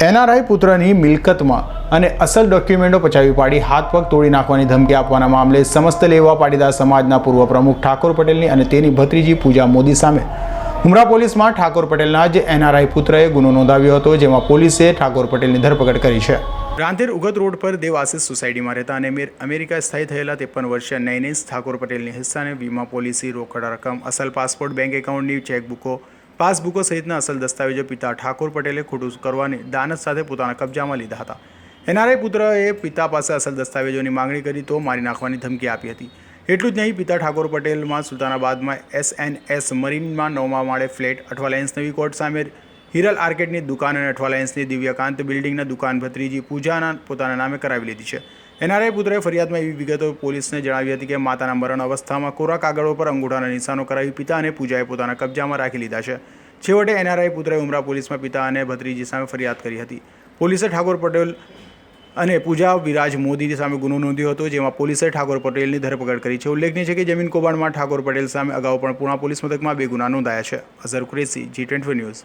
NRI પુત્રની મિલકતમાં અને અસલ ડોક્યુમેન્ટો પચાવી પાડી, હાથ પગ તોડી નાખવાની ધમકી આપવાના મામલે સમસ્ત લેવા પાટીદાર સમાજના પૂર્વ પ્રમુખ ઠાકોર પટેલની અને તેની ભત્રીજી પૂજા મોદી સામે. ઉમરા પોલીસમાં ઠાકોર પટેલના જ એનઆરઆઈ પુત્રએ ગુનો નોંધાવ્યો હતો, જેમાં પોલીસે ઠાકોર પટેલની ધરપકડ કરી છે. રાંધેર ઉગત રોડ પર દેવ સોસાયટીમાં રહેતા અને અમેર- અમેરિકા સ્થાયી થયેલા ત્રેપન વર્ષીય નૈનેશ ઠાકોર પટેલની હિસ્સાને વીમા પોલિસી રોકડ રકમ, અસલ પાસપોર્ટ, બેંક એકાઉન્ટની ચેકબુકો પાસબુકો સહિતના અસલ દસ્તાવેજો પિતા ઠાકોર પટેલે ખોટું કરવાની દાનત સાથે પોતાના કબજામાં લીધા હતા. એનઆરઆઈ પુત્રએ પિતા પાસે અસલ દસ્તાવેજોની માંગણી કરી તો મારી નાખવાની ધમકી આપી હતી. એટલું જ નહીં, પિતા ઠાકોર પટેલમાં સુલતાનાબાદમાં એસ એન એસ મરીનમાં નવમા માળે ફ્લેટ અઠવા લાઇન્સ નવી કોર્ટ સામે હિરલ આર્કેટની દુકાન અને અઠવાલાયન્સની દિવ્યકાંત બિલ્ડિંગના દુકાન ભત્રીજી પૂજાના પોતાના નામે કરાવી લીધી છે. એનઆરઆઈ પુત્રએ ફરિયાદમાં એવી વિગતો પોલીસને જણાવી હતી કે માતાના મરણ અવસ્થામાં કોરા કાગળો પર અંગૂઠાના નિશાનો કરાવી પિતા અને પૂજાએ પોતાના કબજામાં રાખી લીધા છે. છેવટે એનઆરઆઈ પુત્રએ ઉમરા પોલીસમાં પિતા અને ભત્રીજી સામે ફરિયાદ કરી હતી. પોલીસે ઠાકોર પટેલ અને પૂજા વિરાજ મોદી સામે ગુનો નોંધ્યો હતો, જેમાં પોલીસે ઠાકોર પટેલની ધરપકડ કરી છે. ઉલ્લેખનીય છે કે જમીન કૌભાંડમાં ઠાકોર પટેલ સામે અગાઉ પણ પૂણા પોલીસ મથકમાં બે ગુના નોંધાયા છે. Azhar Qureshi, G twenty news.